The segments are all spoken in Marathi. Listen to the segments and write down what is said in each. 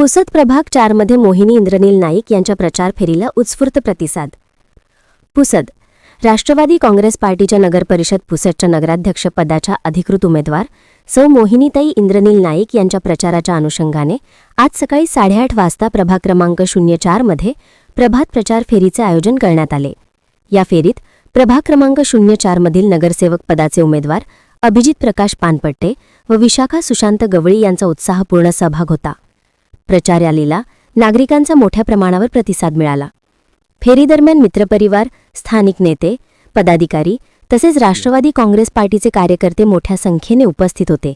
पुसद प्रभाग चारमध्ये मोहिनी इंद्रनील नाईक यांच्या प्रचार फेरीला उत्स्फूर्त प्रतिसाद. पुसद राष्ट्रवादी काँग्रेस पार्टीच्या नगरपरिषद पुसदच्या नगराध्यक्षपदाच्या अधिकृत उमेदवार सौ मोहिनीताई इंद्रनील नाईक यांच्या प्रचाराच्या अनुषंगाने आज सकाळी साडेआठ वाजता प्रभाग क्रमांक शून्य चारमध्ये प्रभात प्रचार फेरीचे आयोजन करण्यात आले. या फेरीत प्रभाग क्रमांक शून्य चारमधील नगरसेवक पदाचे उमेदवार अभिजित प्रकाश पानपट्टे व विशाखा सुशांत गवळी यांचा उत्साहपूर्ण सहभाग होता. प्रचार रॅलीला नागरिकांचा मोठ्या प्रमाणावर प्रतिसाद मिळाला. फेरीदरम्यान मित्रपरिवार स्थानिक नेते पदाधिकारी तसेच राष्ट्रवादी काँग्रेस पार्टीचे कार्यकर्ते मोठ्या संख्येने उपस्थित होते.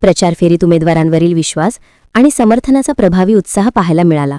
प्रचार फेरीत उमेदवारांवरील विश्वास आणि समर्थनाचा प्रभावी उत्साह पाहायला मिळाला.